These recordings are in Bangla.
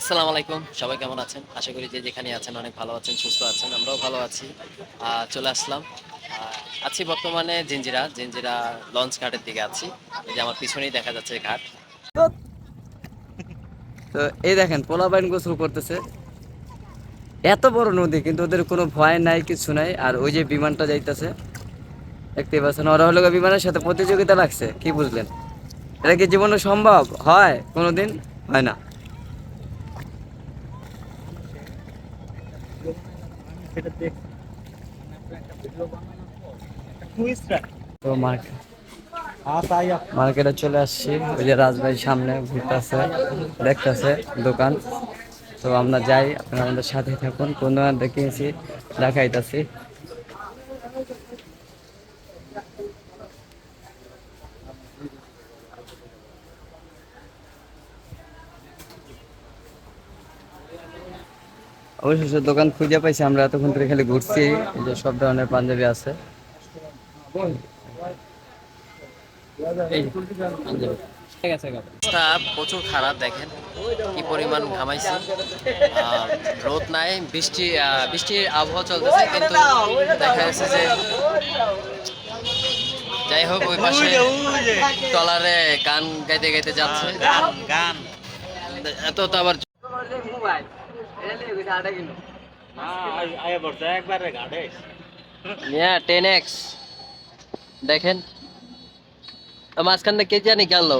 আসসালামু আলাইকুম। সবাই কেমন আছেন? আশা করি যে যেখানে আছেন অনেক ভালো আছেন, সুস্থ আছেন, আমরাও ভালো আছি। চলে আসলাম। আছি বর্তমানে জিঞ্জিরা জিঞ্জিরা লঞ্চ ঘাটের দিকে আছি। এই যে আমার পিছনেই দেখা যাচ্ছে ঘাট। তো এই দেখেন, পোলাপাইন গোসল করতেছে। এত বড় নদী, কিন্তু ওদের কোনো ভয় নাই, কিছু নাই। আর ওই যে বিমানটা যাইতেছে দেখতে পাচ্ছেন, ওরা হলো বিমানের সাথে প্রতিযোগিতা লাগছে। কি বুঝলেন? এটা কি জীবনে সম্ভব? হয়? কোনোদিন? হয় না। তো মার্কেট মার্কেটে চলে আসছি। ওই যে রাজবাড়ির সামনে ঘুরতেছে দেখতেছে দোকান। তো আমরা যাই আপনারা আমাদের সাথে থাকুন। কোন দোকান দেখিয়েছি দেখাইতেছি। অবশেষ দোকান খুঁজে পাইছি আমরা এতক্ষণ ধরে খালি ঘুরছি এই যে সব ধরনের পাঞ্জাবি আছে। প্রচুর খারাপ দেখেন কি পরিমাণ ঘামাইছি। রোদ নাই বৃষ্টি আহ, বৃষ্টির আবহাওয়া চলতেছে কিন্তু দেখা যাচ্ছে যে যাই হোক ওই পাশে টলারে গান গাইতে গাইতে যাচ্ছে। গান। এত তো আবার আয় পড়ছে একবারে ঘাটে মিয়া টেন এক্স দেখেন। মাঝখানে কে জানি গেল।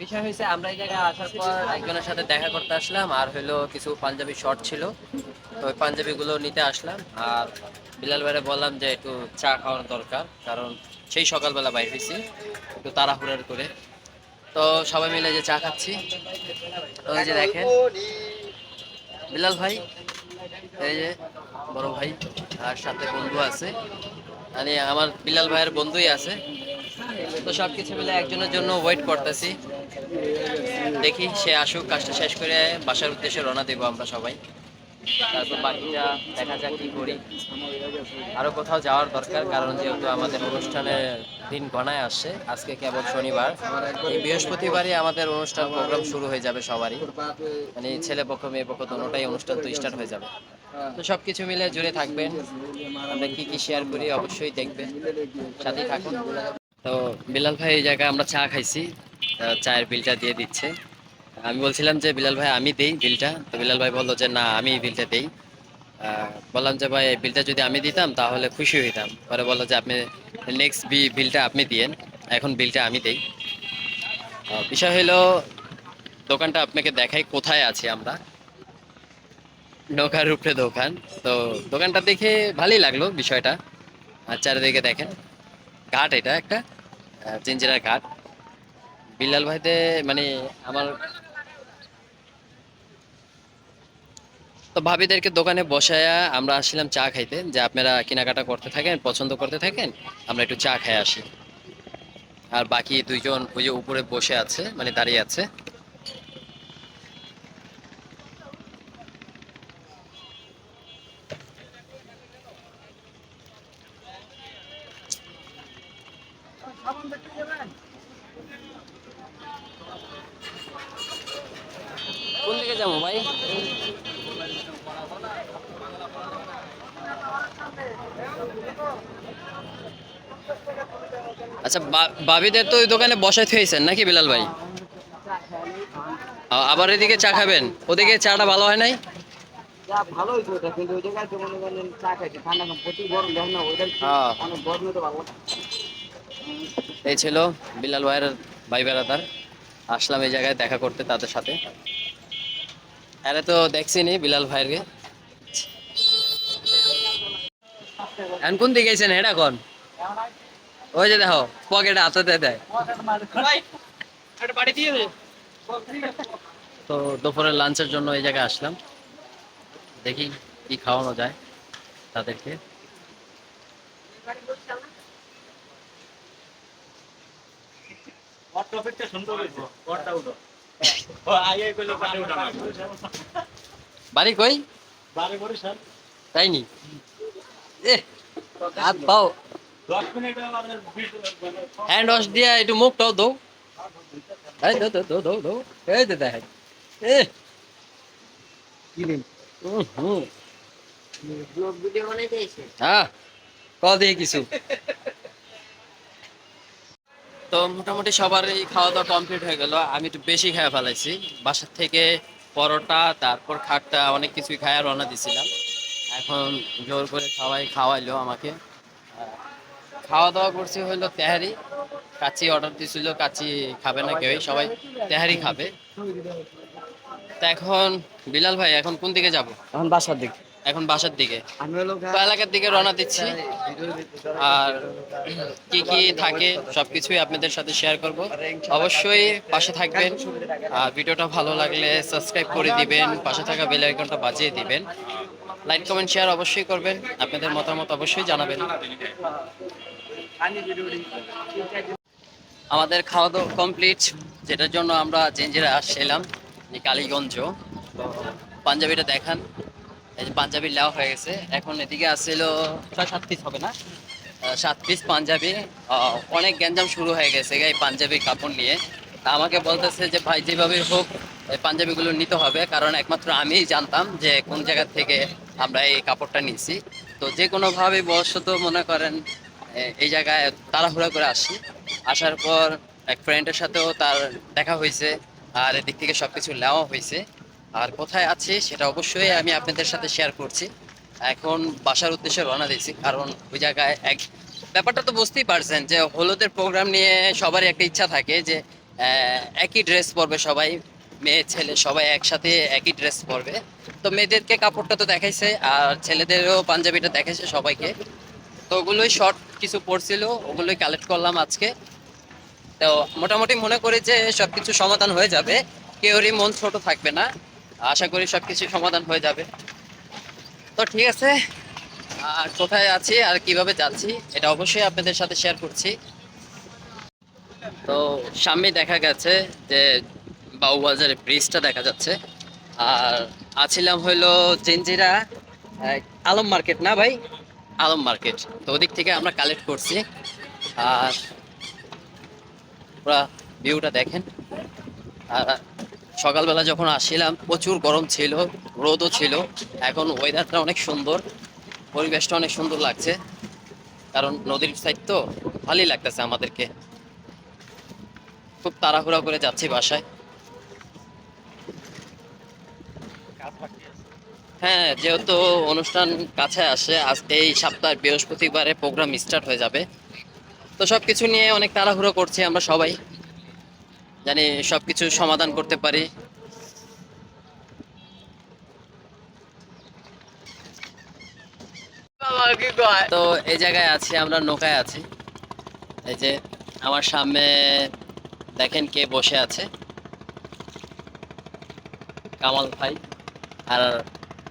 বিষয় হয়েছে আমরা এই জায়গায় আসার পর একজনের সাথে দেখা করতে আসলাম আর হলো কিছু পাঞ্জাবি শর্ট ছিল। তো ওই পাঞ্জাবিগুলো নিতে আসলাম আর বিলাল ভাইরে বললাম যে একটু চা খাওয়ার দরকার কারণ সেই সকালবেলা বাইর হয়েছি একটু তাড়াহুড়ার করে। তো সবাই মিলে যে চা খাচ্ছি। ওই যে দেখেন, বিলাল ভাই, এই যে বড় ভাই আর সাথে বন্ধু আছে। মানে আমার বিলাল ভাইয়ের বন্ধুই আছে। তো সব কিছু মিলে একজনের জন্য ওয়েট করতেছি। দেখি সে আসুক, কাজটা শেষ করে বাসার উদ্দেশ্যে রওনা দেবো আমরা সবাই। তারপর বাকিটা দেখা যাক কি করি। আরও কোথাও যাওয়ার দরকার, কারণ যেহেতু আমাদের অনুষ্ঠানের দিন গণায় আসছে, আজকে কেবল শনিবার। এই বৃহস্পতিবারই আমাদের অনুষ্ঠান প্রোগ্রাম শুরু হয়ে যাবে সবারই। মানে ছেলে পক্ষ, মেয়ে পক্ষ দুটোটাই অনুষ্ঠান তো স্টার্ট হয়ে যাবে। তো সব কিছু মিলে জুড়ে থাকবেন। আমরা কি কি শেয়ার করি অবশ্যই দেখবেন। সাথেই থাকুন। তো বিলাল ভাই এই জায়গায় আমরা চা খাইছি। চায়ের বিলটা দিয়ে দিচ্ছে। আমি বলছিলাম যে, বিলাল ভাই, আমি দেই বিলটা। তো বিলাল ভাই বলল যে, না, আমি বিলটা দেই। বললাম যে, ভাই বিলটা যদি আমি দিতাম, তাহলে খুশি হইতাম। পরে বলল যে, আপনি নেক্সট বি, বিলটা আপনি দিয়েন। এখন বিলটা আমি দেই। বিষয় হলো দোকানটা আপনাকে দেখাই কোথায় আছি আমরা। নৌকার উপরে দোকান। তো দোকানটা দেখে ভালোই লাগল বিষয়টা। আর চারিদিকে দেখেন, ঘাট এটা একটা জিঞ্জিরার ঘাট। বিল্লাল ভাইতে মানে আমার তো ভাবিদেরকে দোকানে বসায়া আমরা আসছিলাম চা খাইতে, যে আপনারা কেনাকাটা করতে থাকেন, পছন্দ করতে থাকেন, আমরা একটু চা খাই আসি। আর বাকি দুইজন ওই যে উপরে বসে আছে মানে দাঁড়িয়ে আছে। কোন দিকে যাব ভাই? আচ্ছা বাবিদের তো ওই দোকানে বসাই থুয়েছেন নাকি বিলাল ভাই? আবার এদিকে চা খাবেন? ওদিকে চাটা ভালো হয় নাই? হ্যাঁ। এই ছিল বিলাল ভাইয়ের ভাই বেড়াদার আসলাম এই জায়গায় দেখা করতে তাদের সাথে। আরে তো দেখছি নি বিলাল ভাইয়েরকে এখন কোন দিকে গেছেন? এটা কোন? ওই যে দেখো পকেটে হাতে দেয়। তো দুপুরের লাঞ্চের জন্য এই জায়গায় আসলাম। দেখি কি খাওয়ানো যায় তাদেরকে। বাড়ি কই? তাই নি? হাত পাও 10 মিনিট আমাদের বিট হ্যান্ড ওয়াশ দিয়ে একটু মুখটাও দৌ এই দো দো দো দো দো এই দে দেখ এ হুম, হুম। হ্যাঁ ক দিয়ে কিছু? তো মোটামুটি সবারই খাওয়া দাওয়া কমপ্লিট হয়ে গেল। আমি একটু বেশি খেয়ে ফেলাইছি। বাসার থেকে পরোটা তারপর খাটটা অনেক কিছুই খায় রওনা দিছিলাম। এখন জোর করে খাওয়াই খাওয়াইলো আমাকে। খাওয়া দাওয়া করছি হলো তেহারি। কাচি অর্ডার দিছিল কাচি খাবে না কেউই সবাই তেহারি খাবে। তা এখন বিলাল ভাই এখন কোন দিকে যাব? এখন বাসার দিক। এখন বাসার দিকে। তো এলাকার দিকে রওনা দিচ্ছি। আর কি কি থাকে সবকিছুই আপনাদের সাথে শেয়ার করব। অবশ্যই পাশে থাকবেন। আর ভিডিওটা ভালো লাগলে সাবস্ক্রাইব করে দিবেন পাশে থাকা বেল আইকনটা বাজিয়ে দিবেন। লাইক কমেন্ট শেয়ার অবশ্যই করবেন। আপনাদের মতামত অবশ্যই জানাবেন। আমাদের খাওয়া দাওয়া কমপ্লিট যেটার জন্য আমরা জেঞ্জিরা আসছিলাম কালীগঞ্জ। পাঞ্জাবিটা দেখান। এই যে পাঞ্জাবি নেওয়া হয়ে গেছে। এখন এদিকে আসছিল ছয় সাত পিস হবে না? সাত পিস পাঞ্জাবি। অনেক গ্যাঞ্জাম শুরু হয়ে গেছে এই পাঞ্জাবি কাপড় নিয়ে। তা আমাকে বলতেছে যে, ভাই, যেভাবে হোক, এই পাঞ্জাবিগুলো নিতে হবে। কারণ একমাত্র আমিই জানতাম যে কোন জায়গা থেকে আমরা এই কাপড়টা নিয়েছি। তো যে কোনোভাবে বশত মনে করেন এই জায়গায় তাড়াহুড়া করে আসি। আসার পর এক ফ্রেন্ডের সাথেও তার দেখা হয়েছে, আর এদিক থেকে সব কিছু নেওয়া হয়েছে। আর কোথায় আছি সেটা অবশ্যই আমি আপনাদের সাথে শেয়ার করছি। এখন বাসার উদ্দেশ্যে রওনা দিয়েছি, কারণ ওই জায়গায় এক, ব্যাপারটা তো বুঝতেই পারছেন যে হলুদের প্রোগ্রাম নিয়ে সবারই একটা ইচ্ছা থাকে যে একই ড্রেস পরবে সবাই। মেয়ে, ছেলে সবাই একসাথে একই ড্রেস পরবে। তো মেয়েদেরকে কাপড়টা তো দেখাইছে, আর ছেলেদেরও পাঞ্জাবিটা দেখাইছে সবাইকে। তো ওগুলোই শর্ট কিছু পড়ছিল ওগুলোই কালেক্ট করলাম আজকে। তো মোটামুটি মনে করি যে সবকিছু সমাধান হয়ে যাবে। কেউরই মন ছোট থাকবে না। আশা করি সবকিছু সমাধান হয়ে যাবে। তো ঠিক আছে, আর কোথায় আছি আর কীভাবে যাচ্ছি, এটা অবশ্যই আপনাদের সাথে শেয়ার করছি। তো সামনে দেখা গেছে যে বাউবাজারের ব্রিজটা দেখা যাচ্ছে। আর আছিলাম হইল জেঞ্জিরা আলম মার্কেট না ভাই? আলম মার্কেট তো ওদিক থেকে আমরা কালেক্ট করছি। আর পুরা ভিউটা দেখেন। আর সকালবেলা যখন আসছিলাম প্রচুর গরম ছিল, রোদও ছিল। এখন ওয়েদারটা অনেক সুন্দর। পরিবেশটা অনেক সুন্দর লাগছে। কারণ নদীর সাইড তো ভালোই লাগতেছে আমাদেরকে। খুব তাড়াহুড়া করে যাচ্ছি বাসায়। হ্যাঁ যেহেতু অনুষ্ঠান কাছে আসে আজ এই সপ্তাহ বৃহস্পতিবারে প্রোগ্রাম স্টার্ট হয়ে যাবে। তো সবকিছু নিয়ে অনেক তাড়াহুড়ো করছি আমরা সবাই, জানি সবকিছু সমাধান করতে পারি। তো এই জায়গায় আছি, আমরা নৌকায় আছি। এই যে আমার সামনে দেখেন কে বসে আছে। কামাল ভাই আর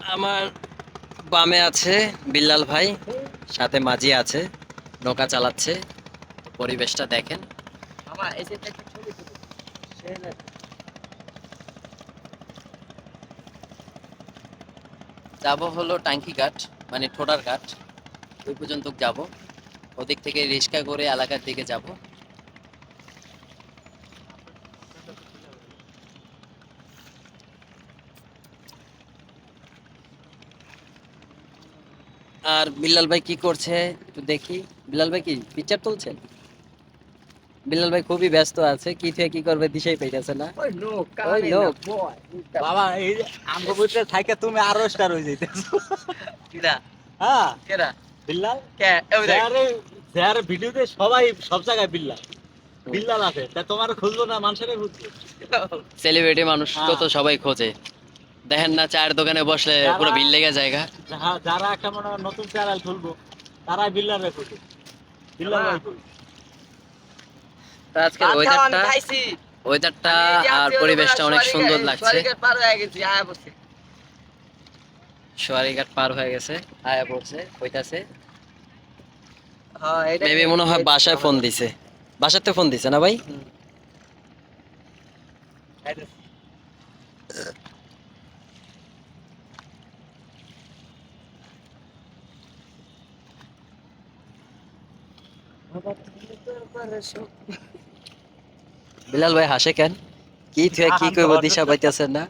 আমার বামে আছে বিল্লাল ভাই, সাথে মাঝি আছে, নৌকা চালাচ্ছে, পরিবেশটা দেখেন। যাব হলো টাঙ্কি ঘাট মানে ঠোঁটার ঘাট, ওই পর্যন্ত যাব। ওদিক থেকে রিক্সা করে এলাকার দিকে যাব। আর বিল্লাল ভাই কি করছে একটু দেখি। বিল্লাল ভাই কি পিকচার তুলছেন বিল্লাল ভাই খুবই ব্যস্ত আছে কি থেকে কি করবে দিশাই পাইতেছে না। ওই লোক বাবা এই আমগো ভিতরে থাকে তুমি আরও স্টার হয়ে যাইতেছো। কিরা? হ্যাঁ। কেরা? বিল্লাল? কে? ওই দেখ। যারে যারে ভিডিওতে সবাই সব জায়গায় বিল্লাল। বিল্লাল আছে তা তোমার খুঁজবো না মানুষের খুঁজবো। সেলিব্রিটি মানুষ তো হ্যাঁ। তো সবাই খোঁজে। দেখেন না চায়ের দোকানে বসলে পুরো ভিড় লেগে জায়গা যারা একটা মনে নতুন চ্যানেল খুলবো তারা বিল্লাল রে খুঁজে বিল্লাল ভাই খুঁজে। আজকের ওয়েদারটা ওয়েদারটা আর পরিবেশটা অনেক সুন্দর লাগছে। সোয়ারিঘাট পার হয়ে গেছে আয়া পড়ছে। হইতাছে। মেবি মনে হয় বাসায় ফোন দিছে। বাসাতে ফোন দিছে না ভাই? বিলাল ভাই হাসে কেন? কি থুয়ে কি কইব দিশা পাইতেছেন না?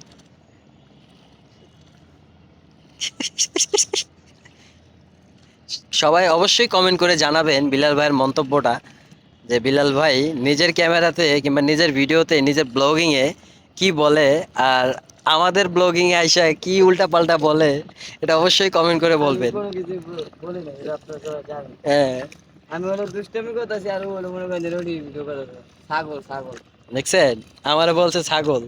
সবাই অবশ্যই কমেন্ট করে জানাবেন বিলাল ভাইয়ের মন্তব্যটা যে বিলাল ভাই নিজের ক্যামেরাতে কিংবা নিজের ভিডিওতে নিজের ব্লগিং এ কি বলে আর আমাদের ব্লগিং এ আইসা কি উল্টা পাল্টা বলে এটা অবশ্যই কমেন্ট করে বলবেন। হ্যাঁ। আমি হলো দুষ্টামি করতেছি আর হলো মনে করেন রোডি ভিডিও করে ছাগল ছাগল। দেখছেন? আমারে বলছে ছাগল।